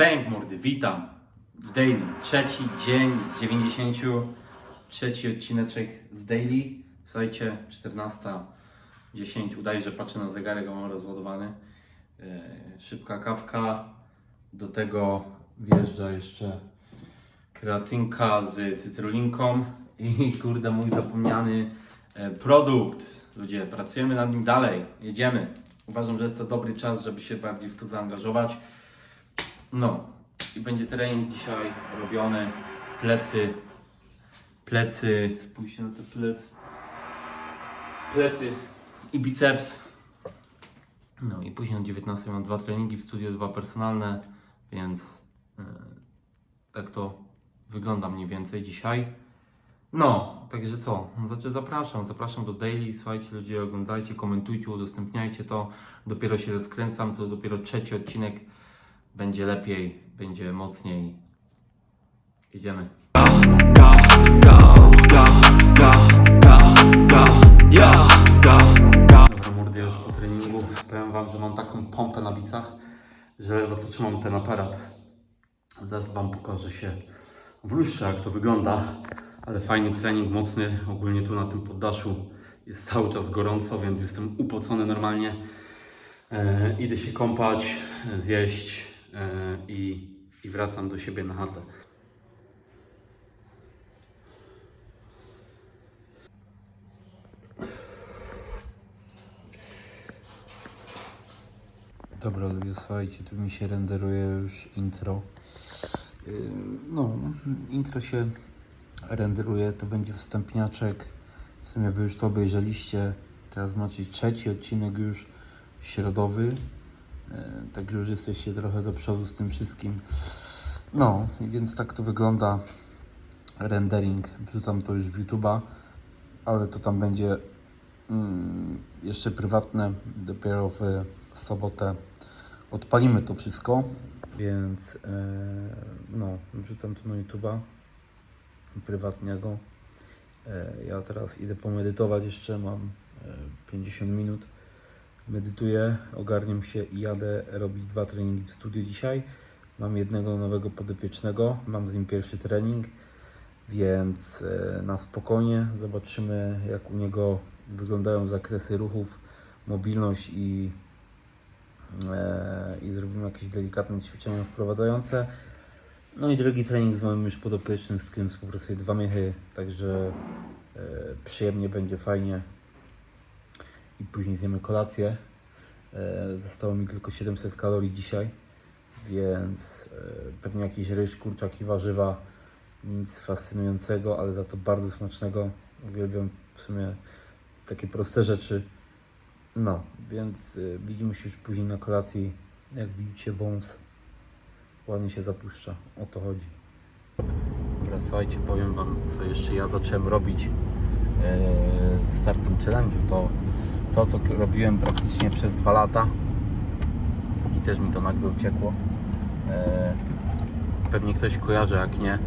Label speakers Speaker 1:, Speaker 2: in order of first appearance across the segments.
Speaker 1: Pęk mordy, witam w Daily. Trzeci dzień z 90. Trzeci odcineczek z Daily. Słuchajcie, 14.10. Udaje, że patrzę na zegarek, a mam rozładowany. E, szybka kawka. Do tego wjeżdża jeszcze kreatynka z cytrulinką i kurde mój zapomniany e, produkt. Ludzie, pracujemy nad nim dalej. Jedziemy. Uważam, że jest to dobry czas, żeby się bardziej w to zaangażować. No i będzie trening dzisiaj robiony. Plecy, plecy, spójrzcie na te plecy. Plecy i biceps. No i później o 19 mam dwa treningi w studiu, dwa personalne, więc e, tak to wygląda mniej więcej dzisiaj. No, także co? Znaczy zapraszam, zapraszam do daily. Słuchajcie, ludzie, oglądajcie, komentujcie, udostępniajcie to. Dopiero się rozkręcam, to dopiero trzeci odcinek. Będzie lepiej, będzie mocniej.
Speaker 2: Go.
Speaker 1: Dobra, mordy już po treningu. Powiem Wam, że mam taką pompę na bicach, że ledwo co trzymam ten aparat. Zaraz Wam pokażę się w lustrze, jak to wygląda. Ale fajny trening, mocny. Ogólnie tu na tym poddaszu jest cały czas gorąco, więc jestem upocony normalnie. E, idę się kąpać, zjeść i, i wracam do siebie na chatę. Dobra, ludzie, słuchajcie, tu mi się renderuje już intro. Yy, No, intro się renderuje, to będzie wstępniaczek. W sumie wy już to obejrzeliście. Teraz macie trzeci odcinek już środowy. Yy, Także już jesteście trochę do przodu z tym wszystkim. No, więc tak to wygląda rendering. Wrzucam to już w YouTube'a, ale to tam będzie mm, jeszcze prywatne. Dopiero w sobotę odpalimy to wszystko. Więc e, no, wrzucam to na YouTube'a prywatnego. E, ja teraz idę pomedytować jeszcze, mam e, 50 minut. Medytuję, ogarniam się i jadę robić dwa treningi w studiu dzisiaj. Mam jednego nowego podopiecznego, mam z nim pierwszy trening, więc e, na spokojnie zobaczymy jak u niego wyglądają zakresy ruchów, mobilność i e, i zrobimy jakieś delikatne ćwiczenia wprowadzające. No i drugi trening z moim już podopiecznym, z którym współpracuję dwa miechy, także e, przyjemnie będzie, fajnie. I później zjemy kolację. E, zostało mi tylko 700 kalorii dzisiaj, więc e, pewnie jakiś ryż, kurczak i warzywa. Nic fascynującego, ale za to bardzo smacznego. Uwielbiam w sumie takie proste rzeczy. No, więc y, widzimy się już później na kolacji, jak widzicie wąs ładnie się zapuszcza, o to chodzi. Dobra, słuchajcie, powiem Wam, co jeszcze ja zacząłem robić e, ze startem challenge'u, to to, co robiłem praktycznie przez dwa lata i też mi to nagle uciekło. E, pewnie ktoś kojarzy, jak nie,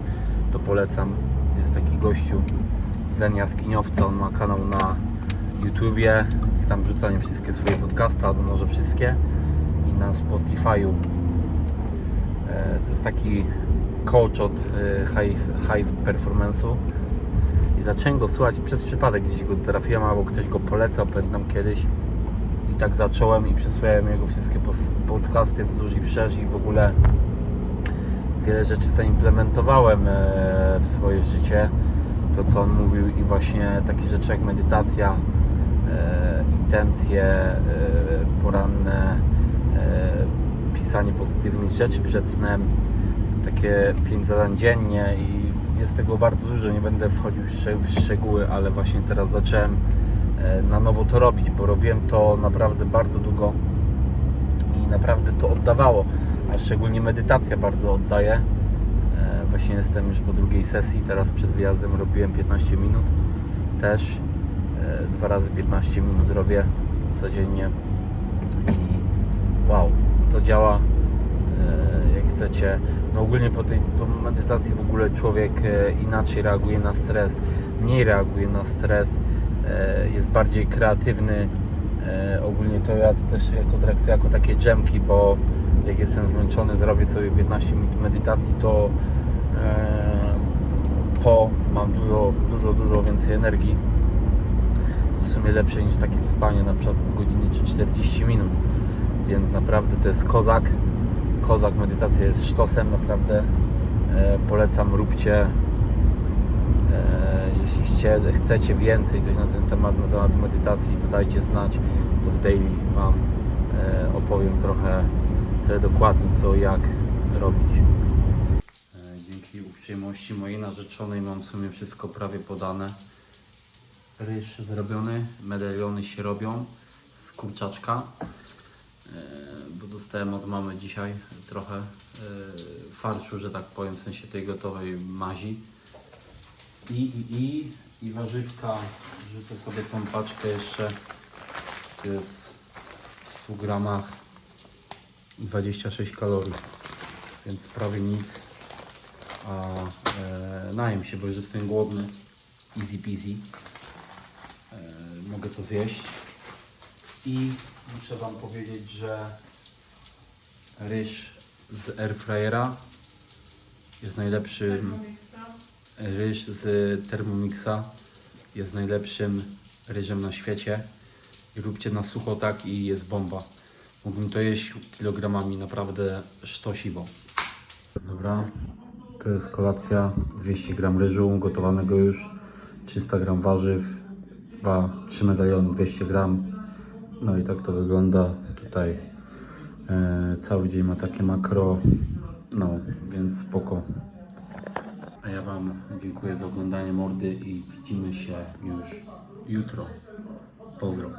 Speaker 1: to polecam. Jest taki gościu, Zen Jaskiniowca, on ma kanał na YouTubie, tam wrzuca nie wszystkie swoje podcasty, albo może wszystkie i na Spotify'u. E, to jest taki coach od e, high, high performance'u i zacząłem go słuchać przez przypadek, gdzieś go trafiłem, albo ktoś go polecał, pamiętam kiedyś i tak zacząłem i przesłuchałem jego wszystkie podcasty wzdłuż i wszerz i w ogóle wiele rzeczy zaimplementowałem e, w swoje życie. To co on mówił i właśnie takie rzeczy jak medytacja, e, intencje e, poranne, pisanie pozytywnych rzeczy przed snem, takie 5 zadań dziennie i jest tego bardzo dużo, nie będę wchodził w szczeg- w szczegóły, ale właśnie teraz zacząłem e, na nowo to robić, bo robiłem to naprawdę bardzo długo i naprawdę to oddawało, a szczególnie medytacja bardzo oddaje. E, Właśnie jestem już po drugiej sesji, teraz przed wyjazdem robiłem 15 minut też. E, Dwa razy 15 minut robię codziennie i wow, to działa chcecie. No ogólnie po tej po medytacji w ogóle człowiek e, inaczej reaguje na stres, mniej reaguje na stres, e, jest bardziej kreatywny. E, Ogólnie to ja to też jako traktuję jako takie dżemki, bo jak jestem zmęczony, zrobię sobie 15 minut medytacji, to po mam dużo, dużo, dużo więcej energii. W sumie lepsze niż takie spanie na przykład pół godziny czy 40 minut. Więc naprawdę to jest kozak. Kozak medytacja jest sztosem, naprawdę e, polecam, róbcie. E, jeśli chcecie więcej coś na ten temat, na temat medytacji, to dajcie znać. To w daily Wam e, opowiem trochę, trochę dokładnie co, jak robić. Dzięki uprzejmości mojej narzeczonej mam w sumie wszystko prawie podane. Ryż zrobiony, medaliony się robią z kurczaczka. E, Bo dostałem od mamy dzisiaj trochę e, farszu, że tak powiem, w sensie tej gotowej mazi. I, i, i, i warzywka, rzucę sobie tą paczkę jeszcze. To jest w 100 gramach 26 kalorii, więc prawie nic. A e, najem się, bo już jestem głodny. Easy peasy. E, mogę to zjeść. I muszę Wam powiedzieć, że ryż z airfryera jest najlepszym ryż z Thermomixa jest najlepszym ryżem na świecie. I róbcie na sucho tak i jest bomba. Mógłbym to jeść kilogramami, naprawdę sztosiwo. Dobra, to jest kolacja. 200 gram ryżu gotowanego już, 300 gram warzyw, 2, 3 medaliony 200 gram. No i tak to wygląda tutaj. E, cały dzień ma takie makro, no więc spoko. A ja Wam dziękuję za oglądanie mordy i widzimy się już jutro. Pozdro.